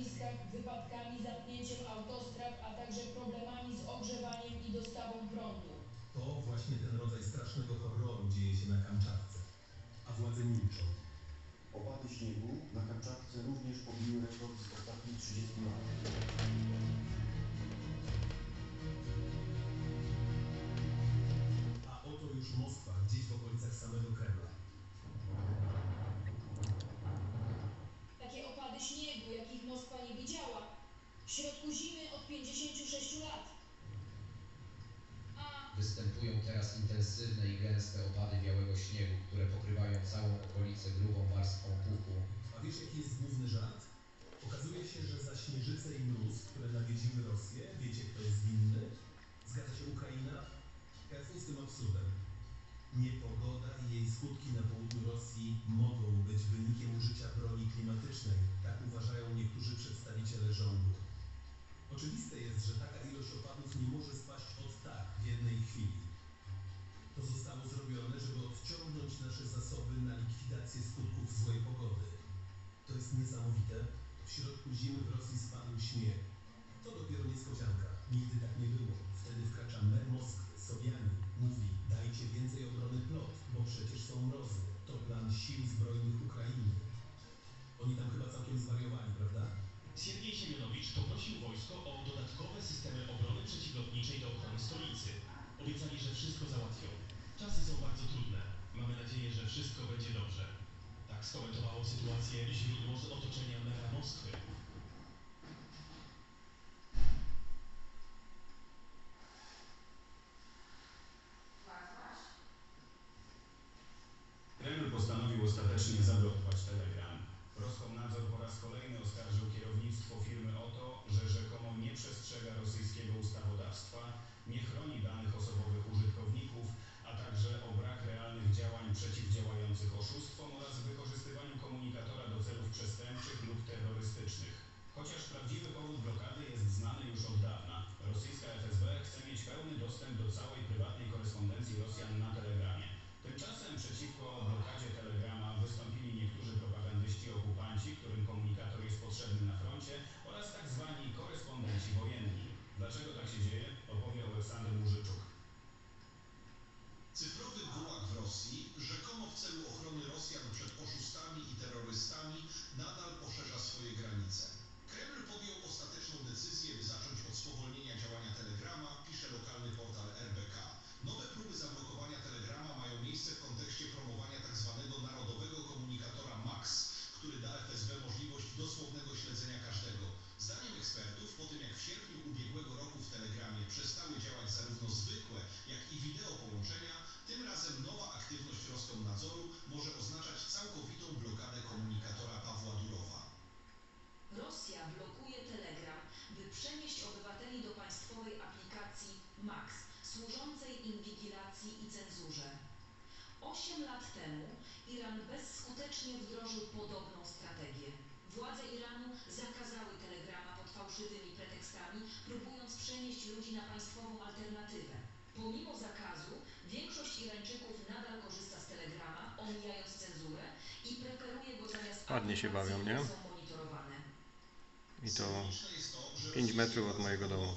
lotniskach, wypadkami, zamknięciem autostrad, a także problemami z ogrzewaniem i dostawą prądu. To właśnie ten rodzaj strasznego horroru dzieje się na Kamczatce. A władze milczą. Opady śniegu na Kamczatce również pobiły rekord z ostatnich 30 lat. Intensywne i gęste opady białego śniegu, które pokrywają W środku zimy w Rosji spadł śnieg. To dopiero niespodzianka. Nigdy tak nie było. Wtedy wkracza mer Moskwy, Sowianin. Mówi, dajcie więcej obrony plot, bo przecież są mrozy. To plan sił zbrojnych Ukrainy. Oni tam chyba całkiem zwariowali, prawda? Siergiej Siemianowicz poprosił wojsko o dodatkowe systemy obrony przeciwlotniczej do ochrony stolicy. Obiecali, że wszystko załatwią. Czasy są bardzo trudne. Mamy nadzieję, że wszystko będzie dobrze. Tak skomentowało sytuację źródło z otoczenia mera Moskwy. Dlaczego tak się dzieje? Opowie Aleksander Murzyczuk. Służącej inwigilacji i cenzurze. Osiem lat temu Iran bezskutecznie wdrożył podobną strategię. Władze Iranu zakazały Telegrama pod fałszywymi pretekstami, próbując przenieść ludzi na państwową alternatywę. Pomimo zakazu, większość Irańczyków nadal korzysta z Telegrama, omijając cenzurę i preferuje go zamiast Ładnie się bawią, nie? są monitorowane. I to Symboliczne jest to, że 5 metrów od mojego domu.